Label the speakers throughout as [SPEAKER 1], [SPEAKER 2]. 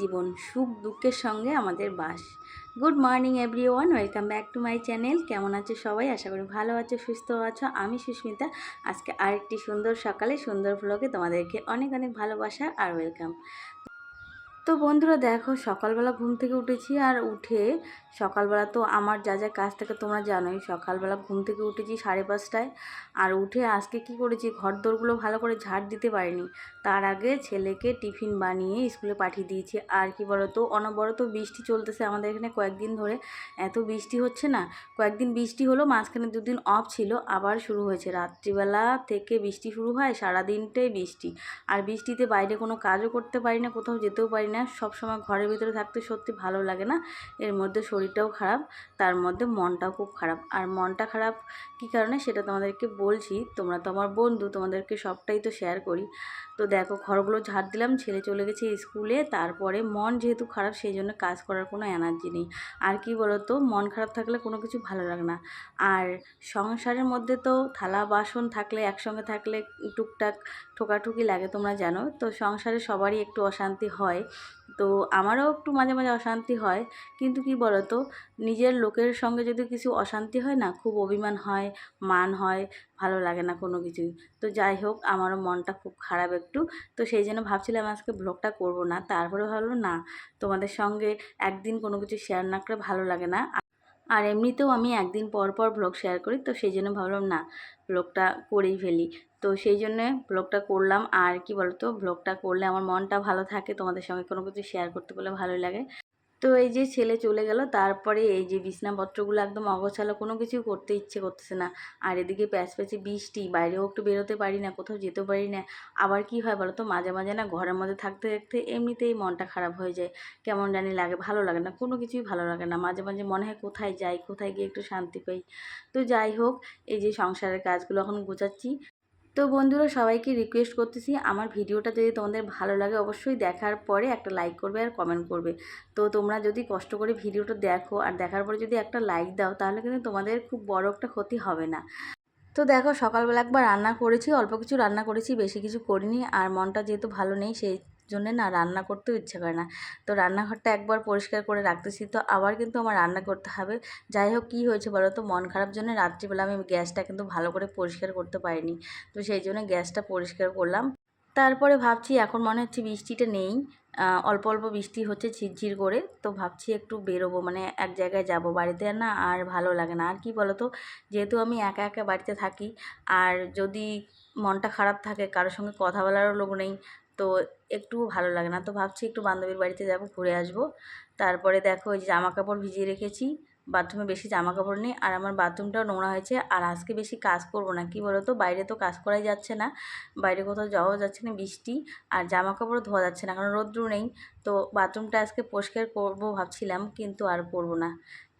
[SPEAKER 1] জীবন, সুখ দুঃখের সঙ্গে আমাদের বাস। Good morning everyone welcome back to my channel. কেমন আছো সবাই? আশা করি ভালো আছো, সুস্থ আছো। আমি সুস্মিতা। আজকে আরেকটি সুন্দর সকালে, সুন্দর ব্লগে তোমাদেরকে অনেক অনেক ভালোবাসা আর ওয়েলকাম তো বন্ধুরা দেখো সকালবেলা ঘুম থেকে উঠেছি আর উঠে সকালবেলা তো আমার যা যা কাজ থাকে তোমরা জানোই। সকালবেলা ঘুম থেকে উঠেছি সাড়ে পাঁচটায় আর উঠে আজকে কি করেছি ঘর দোরগুলো ভালো করে ঝাড় দিতে পারিনি। তার আগে ছেলেকে টিফিন বানিয়ে স্কুলে পাঠিয়ে দিয়েছি। আর কি বলতো, অনবরত বৃষ্টি চলতেছে আমাদের এখানে কয়েকদিন ধরে। এত বৃষ্টি হচ্ছে না, কয়েকদিন বৃষ্টি হলো, মাঝখানে দুদিন অফ ছিল, আবার শুরু হয়েছে। রাত্রিবেলা থেকে বৃষ্টি শুরু হয়, সারাদিনটাই বৃষ্টি। আর বৃষ্টিতে বাইরে কোনো কাজও করতে পারি না, কোথাও যেতেও পারি না। সব সময় ঘরের ভিতরে থাকতে সত্যি ভালো লাগে না। এর মধ্যে শরীরটাও খারাপ, তার মধ্যে মনটাও খুব খারাপ। আর মনটা খারাপ কী কারণে? সেটা তোমাদেরকে বলছি। তোমরা তো আমার বন্ধু, তোমাদেরকে সবটাই তো শেয়ার করি। তো দেখো, ঘরগুলো ঝাড় দিলাম, ছেলে চলে গেছে স্কুলে, তারপরে মন যেহেতু খারাপ, সেই জন্য কাজ করার কোনো এনার্জি নেই। আর কি বলতো, মন খারাপ থাকলে কোনো কিছু ভালো লাগে না। আর সংসারের মধ্যে তো থালা বাসন থাকলে, একসঙ্গে থাকলে টুকটাক ঠোকাঠুকি লাগে, তোমরা জানো। তো সংসারে সবারই একটু অশান্তি হয়। তো আমারও একটু মাঝে মাঝে অশান্তি হয়। কিন্তু কি বলতো? নিজের লোকের সঙ্গে যদি কিছু অশান্তি হয় না, খুব অভিমান হয়, মান হয়, ভালো লাগে না কোনো কিছুই। তো যাই হোক, আমারও মনটা খুব খারাপ একটু। তো সেই জন্য ভাবছিলাম আজকে ব্লগটা করব না। তারপরে ভাবলো না, তোমাদের সঙ্গে একদিন কোনো কিছু শেয়ার না করে ভালো লাগে না। আর এমনিতেও আমি একদিন পর পর ব্লগ শেয়ার করি, তো সেই জন্য ভাবলাম না ব্লগটা করেই ফেলি। তো সেই জন্যে ব্লগটা করলাম, আর কি বলতো ব্লগটা করলে আমার মনটা ভালো থাকে, তোমাদের সঙ্গে কোনো কিছু শেয়ার করতে পারলে ভালো লাগে। তো এই যে ছেলে চলে গেল, তারপরে এই যে বিছনাপত্রগুলো একদম অগোছালো, কোনো কিছু করতে ইচ্ছে করতেছে না। আর এদিকে প্যাচ প্যাচে বৃষ্টি, বাইরেও একটু বেরোতে পারি না, কোথাও যেতে পারি না। আবার কি হয় বলো তো মাঝে মাঝে না ঘরের মধ্যে থাকতে থাকতে এমনিতেই মনটা খারাপ হয়ে যায়। কেমন জানি লাগে, ভালো লাগে না, কোনো কিছুই ভালো লাগে না। মাঝে মাঝে মনে হয় কোথায় যাই, কোথায় গিয়ে একটু শান্তি পাই। তো যাই হোক, এই যে সংসারের কাজগুলো এখন গোছাচ্ছি। তো বন্ধুরা, সবাইকে রিকোয়েস্ট করতেছি, আমার ভিডিওটা যদি তোমাদের ভালো লাগে অবশ্যই দেখার পরে একটা লাইক করবে আর কমেন্ট করবে। তো তোমরা যদি কষ্ট করে ভিডিওটা দেখো আর দেখার পরে যদি একটা লাইক দাও, তাহলে কিন্তু তোমাদের খুব বড় একটা ক্ষতি হবে না। তো দেখো, সকালবেলা একবার রান্না করেছি, অল্প কিছু রান্না করেছি, বেশি কিছু করিনি, আর মনটা যেহেতু ভালো নেই, সেই জন্য না রান্না করতেও ইচ্ছে করে না। তো রান্নাঘরটা একবার পরিষ্কার করে রাখতেছি, তো আবার কিন্তু আমার রান্না করতে হবে। যাই হোক, কী হয়েছে বলো তো? মন খারাপ জন্য রাত্রিবেলা আমি গ্যাসটা কিন্তু ভালো করে পরিষ্কার করতে পারিনি। তো সেই জন্য গ্যাসটা পরিষ্কার করলাম। তারপরে ভাবছি এখন মনে হচ্ছে বৃষ্টিটা নেই অল্প অল্প বৃষ্টি হচ্ছে ঝিরঝির করে। তো ভাবছি একটু বেরোবো মানে এক জায়গায় যাব বাড়িতে না, আর ভালো লাগে না। আর কি বলো তো? যেহেতু আমি একা একা বাড়িতে থাকি, আর যদি মনটা খারাপ থাকে, কারোর সঙ্গে কথা বলারও লোক নেই তো একটু ভালো লাগে না। তো ভাবছি একটু বান্ধবীর বাড়িতে যাব, ঘুরে আসব। তারপরে দেখো ওই জামা কাপড় ভিজিয়ে রেখেছি, বাথরুমে বেশি জামা কাপড় নেই। আর আমার বাথরুমটাও নোংরা হয়েছে। আর আজকে বেশি কাজ করব না। কি বলো তো বাইরে তো কাজ করাই যাচ্ছে না। বাইরে কোথাও যাওয়াও যাচ্ছে না, বৃষ্টি। আর জামা কাপড়ও ধোয়া যাচ্ছে না, কারণ রোদ্রু নেই। তো বাথরুমটা আজকে পরিষ্কার করব ভাবছিলাম, কিন্তু আর করব না।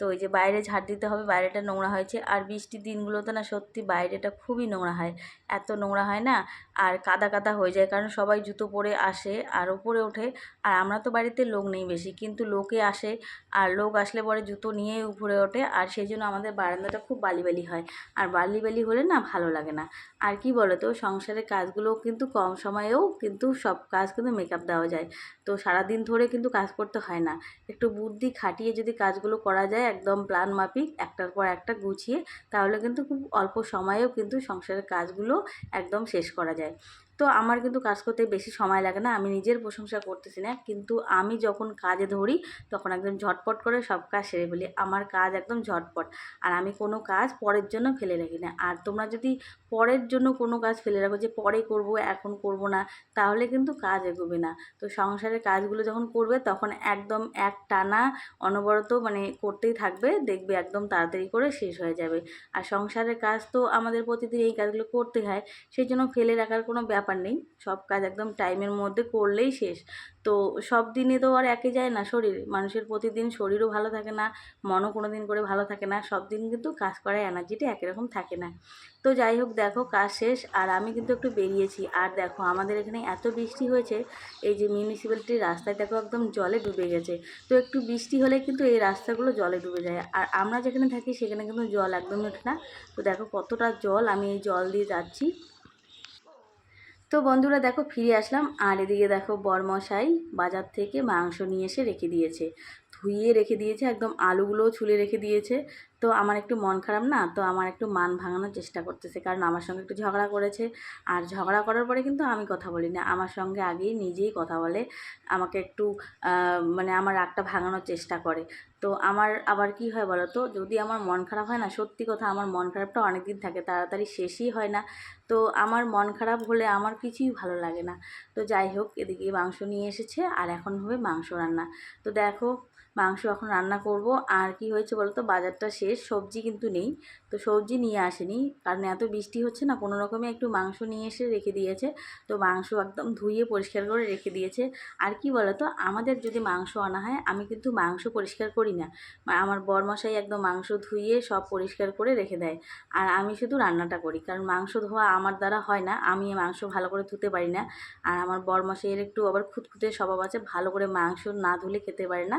[SPEAKER 1] তো ওই যে বাইরে ঝাড় দিতে হবে, বাইরেটা নোংরা হয়েছে। আর বৃষ্টির দিনগুলোতে না সত্যি বাইরেটা খুবই নোংরা হয়। এত নোংরা হয় না আর কাদা কাদা হয়ে যায়, কারণ সবাই জুতো পরে আসে আর উপরে ওঠে। আর আমরা তো বাড়িতে লোক নেই বেশি, কিন্তু লোকে আসে আর লোক আসলে পরে জুতো নিয়ে উপরে ওঠে আর সেই জন্য আমাদের বারান্দাটা খুব বালি বালি হয়। আর বালি বালি হলে না ভালো লাগে না। আর কি বলো তো সংসারের কাজগুলো কিন্তু কম সময়েও কিন্তু সব কাজ কিন্তু মেকআপ দেওয়া যায়। তো সারাদিন ধরে কিন্তু কাজ করতে হয় না। একটু বুদ্ধি খাটিয়ে যদি কাজগুলো করা যায় একদম প্ল্যান মাফিক, একটার পর একটা গুছিয়ে, তাহলে কিন্তু খুব অল্প সময়েও কিন্তু সংসারের কাজগুলো একদম শেষ করা যায়। যায় তো আমার কিন্তু কাজ করতে বেশি সময় লাগে না, আমি নিজের প্রশংসা করতেছি না, কিন্তু আমি যখন কাজে ধরি তখন একদম ঝটপট করে সব কাজ সেরে ফেলি, আমার কাজ একদম ঝটপট, আর আমি কোনো কাজ পরের জন্য ফেলে রাখি না, আর তোমরা যদি পরের জন্য কোনো কাজ ফেলে রাখো যে পরে করব, এখন করব না, তাহলে কিন্তু কাজ এগোবে না, তো সংসারের কাজগুলো যখন করবে তখন একদম এক টানা অনবরত মানে করতেই থাকবে, দেখবে একদম তাড়াতাড়ি করে শেষ হয়ে যাবে, আর সংসারের কাজ তো আমাদের প্রতিদিন এই কাজগুলো করতে হয়, সেই জন্য ফেলে রাখার কোনো ব্যাপার ব্যাপার নেই। সব কাজ একদম টাইমের মধ্যে করলেই শেষ। তো সব দিনে তো আর একে যায় না শরীর। মানুষের প্রতিদিন শরীরও ভালো থাকে না, মনও কোনো দিন করে ভালো থাকে না। সব দিন কিন্তু কাজ করার এনার্জিটা একই রকম থাকে না। তো যাই হোক, দেখো কাজ শেষ। আর আমি কিন্তু একটু বেরিয়েছি। আর দেখো, আমাদের এখানে এত বৃষ্টি হয়েছে, এই যে মিউনিসিপ্যালিটির রাস্তায় দেখো একদম জলে ডুবে গেছে। তো একটু বৃষ্টি হলে কিন্তু এই রাস্তাগুলো জলে ডুবে যায়। আর আমরা যেখানে থাকি, সেখানে কিন্তু জল একদমই ওঠে না। তো দেখো কতটা জল, আমি এই জল দিয়ে যাচ্ছি। তো বন্ধুরা দেখো ফিরে আসলাম। আর এদিকে দেখো বরমশাই বাজার থেকে মাংস নিয়ে এসে রেখে দিয়েছে। ধুইয়ে রেখে দিয়েছে, একদম আলুগুলোও ছুলে রেখে দিয়েছে। তো আমার একটু মন খারাপ না, তো আমার একটু মান ভাঙানোর চেষ্টা করতেছে, কারণ আমার সঙ্গে একটু ঝগড়া করেছে। আর ঝগড়া করার পরে কিন্তু আমি কথা বলি না আমার সঙ্গে আগেই নিজেই কথা বলে, আমাকে একটু মানে আমার রাগটা ভাঙানোর চেষ্টা করে। তো আমার আবার কি হয় বলো তো, যদি আমার মন খারাপ হয় না, সত্যি কথা আমার মন খারাপটা অনেক দিন থাকে, তাড়াতাড়ি শেষই হয় না। তো আমার মন খারাপ হলে আমার কিছুই ভালো লাগে না। তো যাই হোক, এদিকে মাংস নিয়ে এসেছে, আর এখন হবে মাংস রান্না। তো দেখো মাংস এখন রান্না করব। আর কি হয়েছে বলতো? বাজারটা শেষ, সবজি কিন্তু নেই। তো সবজি নিয়ে আসেনি। কারণ এত বৃষ্টি হচ্ছে না, কোনো রকমে একটু মাংস নিয়ে এসে রেখে দিয়েছে। তো মাংস একদম ধুয়ে পরিষ্কার করে রেখে দিয়েছে। আর কি বলতো? আমাদের যদি মাংস আনা হয়, আমি কিন্তু মাংস পরিষ্কার করি না। আমার বরমশাই একদম মাংস ধুয়ে সব পরিষ্কার করে রেখে দেয়। আর আমি শুধু রান্নাটা করি। কারণ মাংস ধোয়া আমার দ্বারা হয় না। আমি মাংস ভালো করে ধুতে পারি না। আর আমার বরমশাইয়ের একটু আবার খুঁতখুঁতে স্বভাব আছে, ভালো করে মাংস না ধুলে খেতে পারে না।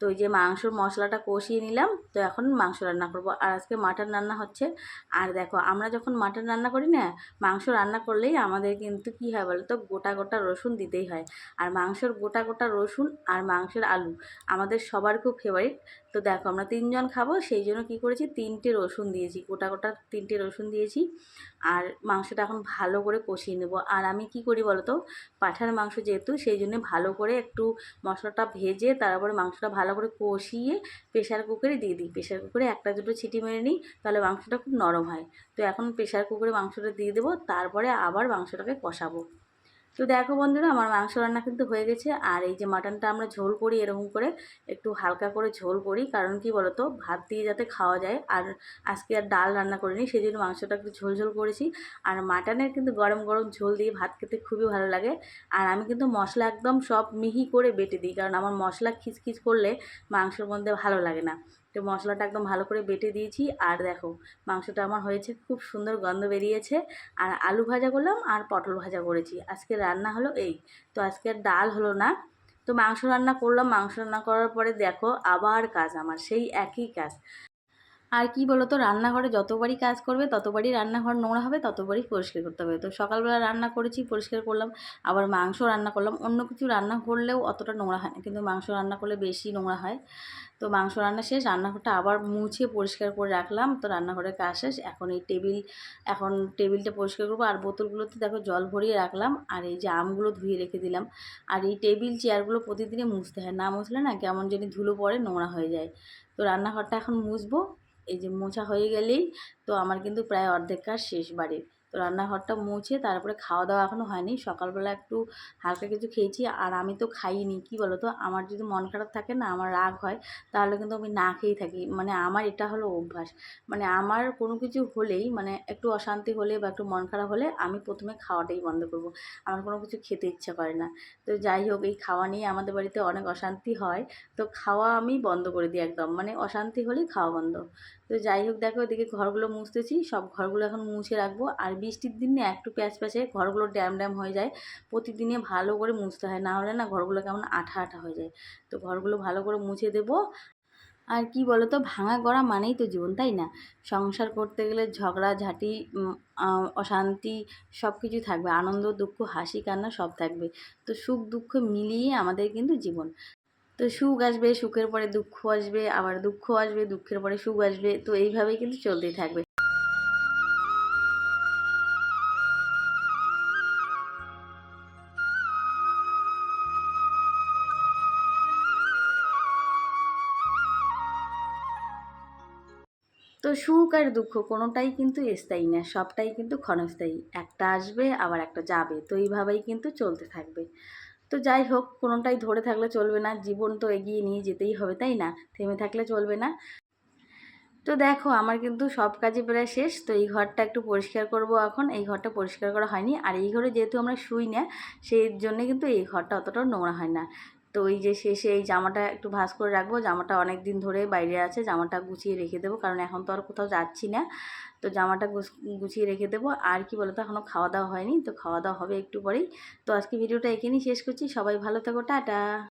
[SPEAKER 1] তো ওই যে মাংসর মশলাটা কষিয়ে নিলাম, তো এখন মাংস রান্না করব। আর আজকে মাটন রান্না হচ্ছে, আর দেখো আমরা যখন মাটন রান্না করি না, মাংস রান্না করলেই আমাদের কিন্তু কী হয় বলো তো, গোটা গোটা রসুন দিতেই হয়। আর মাংসর গোটা গোটা রসুন আর মাংসের আলু আমাদের সবার খুব ফেভারিট তো দেখো আমরা তিনজন খাব, সেই জন্য কী করেছি, তিনটে রসুন দিয়েছি, গোটা গোটা তিনটে রসুন দিয়েছি। আর মাংসটা এখন ভালো করে কষিয়ে নেব। আর আমি কি করি বলো তো পাঠার মাংস যেহেতু, সেই জন্য ভালো করে একটু মশলাটা ভেজে, তারপরে মাংসটা ভালো করে কষিয়ে প্রেশার কুকারে দিয়ে দিই। প্রেশার কুকারে একটা দুটো ছিটি মেরে নিই, তাহলে মাংসটা খুব নরম হয়। তো এখন প্রেশার কুকারে মাংসটা দিয়ে দেবো, তারপরে আবার মাংসটাকে কষাবো। তো দেখো বন্ধুরা, আমার মাংস রান্না কিন্তু হয়ে গেছে। আর এই যে মাটনটা আমরা ঝোল করি এরকম করে, একটু হালকা করে ঝোল করি, কারণ কি বলতো, ভাত দিয়ে যাতে খাওয়া যায়। আর আজকে আর ডাল রান্না করিনি সেই জন্য মাংসটা একটু ঝোল ঝোল করেছি। আর মাটনের কিন্তু গরম গরম ঝোল দিয়ে ভাত খেতে খুবই ভালো লাগে। আর আমি কিন্তু মশলা একদম সব মিহি করে বেটে দিই, কারণ আমার মশলা খিচখিচ করলে মাংসের মধ্যে ভালো লাগে না। তো মশলাটা একদম ভালো করে বেটে দিয়েছি। আর দেখো, মাংসটা আমার হয়েছে, খুব সুন্দর গন্ধ বেরিয়েছে। আর আলু ভাজা করলাম আর পটল ভাজা করেছি। আজকে রান্না হলো এই। তো আজকে ডাল হলো না। তো মাংস রান্না করলাম। মাংস রান্না করার পরে দেখো আবার কাজ, আমার সেই একই কাজ। আর কি বলো তো রান্নাঘরে যতবারই কাজ করবে, ততবারই রান্নাঘর নোংরা হবে, ততবারই পরিষ্কার করতে হবে। তো সকালবেলা রান্না করেছি, পরিষ্কার করলাম, আবার মাংস রান্না করলাম। অন্য কিছু রান্না করলেও অতটা নোংরা হয় না, কিন্তু মাংস রান্না করলে বেশি নোংরা হয়। তো মাংস রান্না শেষ, রান্নাঘরটা আবার মুছে পরিষ্কার করে রাখলাম। তো রান্নাঘরের কাজ শেষ, এখন এই টেবিল, এখন টেবিলটা পরিষ্কার করব। আর বোতলগুলোতে দেখো জল ভরিয়ে রাখলাম, আর এই যে আমগুলো ধুয়ে রেখে দিলাম। আর এই টেবিল, চেয়ারগুলো প্রতিদিনই মুছতে হয়। না মুছলে না কেমন যদি ধুলো পড়ে, নোংরা হয়ে যায়। তো রান্নাঘরটা এখন মুছবো। এই যে মোছা হয়ে গেলেই তো আমার কিন্তু প্রায় অর্ধেক কাজ শেষ বাড়ির তো রান্নাঘরটা মুছে তারপরে খাওয়া দাওয়া এখনও হয়নি। সকালবেলা একটু হালকা কিছু খেয়েছি আর আমি তো খাইনি, কি বলো তো আমার যদি মন খারাপ থাকে না, আমার রাগ হয়, তাহলে কিন্তু আমি না খেয়েই থাকি। মানে আমার এটা হলো অভ্যাস। মানে আমার কোনো কিছু হলেই মানে একটু অশান্তি হলে বা একটু মন খারাপ হলে আমি প্রথমে খাওয়াটাই বন্ধ করব। আমার কোনো কিছু খেতে ইচ্ছা করে না। তো যাই হোক, এই খাওয়া নিয়ে আমাদের বাড়িতে অনেক অশান্তি হয়। তো খাওয়া আমি বন্ধ করে দিই একদম। মানে অশান্তি হলেই খাওয়া বন্ধ। তো যাই হোক, দেখো এদিকে ঘরগুলো মুছতেছি। সব ঘরগুলো এখন মুছে রাখব। আর বৃষ্টির দিনে একটু প্যাচ প্যাচে ঘরগুলো ড্যাম ড্যাম হয়ে যায়। প্রতিদিনে ভালো করে মুছতে হয়। না হলে না ঘরগুলো কেমন আঠা আঠা হয়ে যায়। তো ঘরগুলো ভালো করে মুছে দেবো। আর কি বলো তো ভাঙা গড়া মানেই তো জীবন, তাই না? সংসার করতে গেলে ঝগড়া, ঝাঁটি অশান্তি সব কিছু থাকবে। আনন্দ, দুঃখ, হাসি, কান্না সব থাকবে। তো সুখ, দুঃখ মিলিয়ে আমাদের কিন্তু জীবন। তো সুখ আসবে, সুখের পরে দুঃখ আসবে, আবার দুঃখ আসবে, দুঃখের পরে সুখ আসবে, তো এইভাবেই কিন্তু চলতেই থাকবে। তো সুখ আর দুঃখ কোনোটাই কিন্তু স্থায়ী না, সবটাই কিন্তু ক্ষণস্থায়ী। একটা আসবে, আবার একটা যাবে, তো এইভাবেই কিন্তু চলতে থাকবে। তো যাই হোক, কোনোটাই ধরে থাকলে চলবে না। জীবন তো এগিয়ে নিয়ে যেতেই হবে, তাই না? থেমে থাকলে চলবে না। তো দেখো, আমার কিন্তু সব কাজই প্রায় শেষ। তো এই ঘরটা একটু পরিষ্কার করব এখন। এই ঘরটা পরিষ্কার করা হয়নি। আর এই ঘরে যেহেতু আমরা শুই না, সেই জন্যে কিন্তু এই ঘরটা অতটাও নোংরা হয় না। তো ওই যে শেষে এই জামাটা একটু ভাস করে রাখব। জামাটা অনেক দিন ধরে বাইরে আছে, জামাটা গুছিয়ে রেখে দেবো, কারণ এখন তো আর কোথাও যাচ্ছি না। তো জামাটা গুছিয়ে রেখে দেবো। আর কি বলতো এখনও খাওয়া দাওয়া হয়নি, তো খাওয়া দাওয়া হবে একটু পরেই। তো আজকে ভিডিওটা এখানেই শেষ করছি। সবাই ভালো থাকো, টাটা।